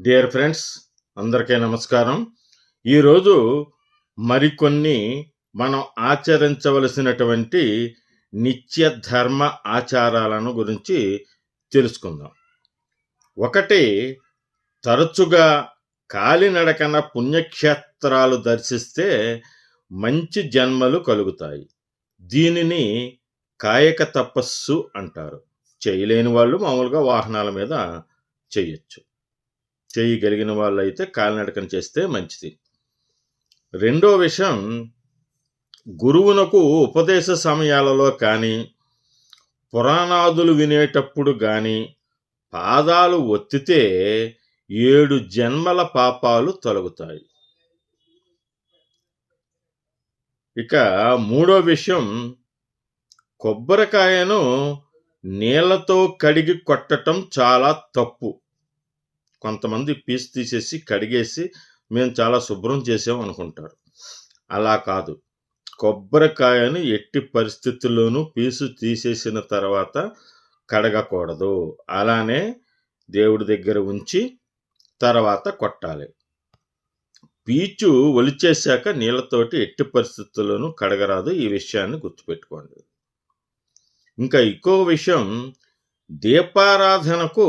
Dear friends అందరికీ నమస్కారం. ఈరోజు మరికొన్ని మనం ఆచరించవలసినటువంటి నిత్య ధర్మ ఆచారాలను గురించి తెలుసుకుందాం. ఒకటి తరచుగా కాలినడకన పుణ్యక్షేత్రాలు దర్శిస్తే మంచి జన్మలు కలుగుతాయి. దీనిని కాయక తపస్సు అంటారు. చేయలేని వాళ్ళు మామూలుగా వాహనాల మీద చేయొచ్చు. చేయగలిగిన వాళ్ళు అయితే కాలినడకన చేస్తే మంచిది. రెండో విషయం గురువునకు ఉపదేశ సమయాలలో కానీ పురాణాదులు వినేటప్పుడు కానీ పాదాలు ఒత్తితే ఏడు జన్మల పాపాలు తొలగుతాయి. ఇక మూడో విషయం కొబ్బరికాయను నీళ్ళతో కడిగి కొట్టటం చాలా తప్పు. కొంతమంది పీస్ తీసేసి కడిగేసి మేము చాలా శుభ్రం చేసాం అనుకుంటారు. అలా కాదు. కొబ్బరికాయను ఎట్టి పరిస్థితుల్లోనూ పీసు తీసేసిన తర్వాత కడగకూడదు. అలానే దేవుడి దగ్గర ఉంచి తర్వాత కొట్టాలి. పీచు ఒలిచేశాక నీళ్ళతోటి ఎట్టి పరిస్థితుల్లోనూ కడగరాదు. ఈ విషయాన్ని గుర్తుపెట్టుకోండి. ఇంకా ఇంకో విషయం దీపారాధనకు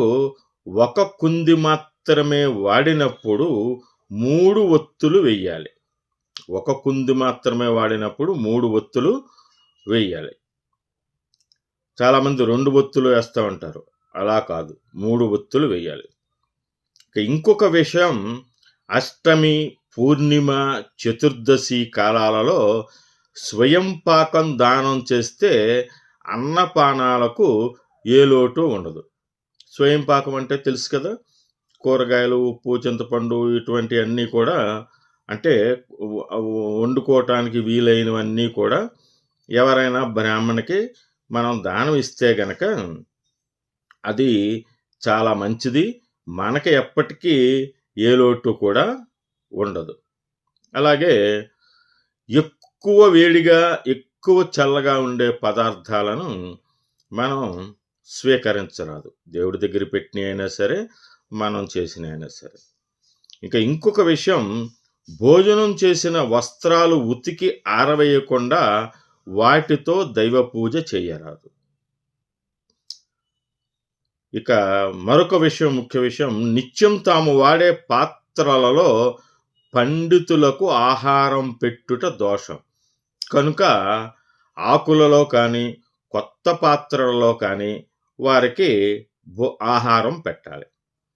ఒక కుంది మాత్రమే వాడినప్పుడు మూడు ఒత్తులు వెయ్యాలి. ఒక కుంది మాత్రమే వాడినప్పుడు మూడు ఒత్తులు వెయ్యాలి. చాలామంది రెండు ఒత్తులు వేస్తూ ఉంటారు. అలా కాదు. మూడు ఒత్తులు వేయాలి ఇంకొక విషయం అష్టమి పూర్ణిమ చతుర్దశి కాలాలలో స్వయం పాకం దానం చేస్తే అన్నపానాలకు ఏ లోటు ఉండదు. స్వయం పాకం అంటే తెలుసు కదా. కూరగాయలు ఉప్పు చింతపండు ఇటువంటి అన్నీ కూడా అంటే వండుకోవటానికి వీలైనవన్నీ కూడా ఎవరైనా బ్రాహ్మణకి మనం దానం ఇస్తే గనక అది చాలా మంచిది. మనకి ఎప్పటికీ ఏ లోటు కూడా ఉండదు. అలాగే ఎక్కువ వేడిగా ఎక్కువ చల్లగా ఉండే పదార్థాలను మనం స్వీకరించరాదు. దేవుడి దగ్గర పెట్టిన అయినా సరే మనం చేసిన అయినా సరే. ఇంకా ఇంకొక విషయం భోజనం చేసిన వస్త్రాలు ఉతికి ఆరవేయకుండా వాటితో దైవ పూజ చేయరాదు ఇక మరొక విషయం ముఖ్య విషయం నిత్యం తాము వాడే పాత్రలలో పండితులకు ఆహారం పెట్టుట దోషం. కనుక ఆకులలో కానీ కొత్త పాత్రలలో కానీ వారికి ఆహారం పెట్టాలి.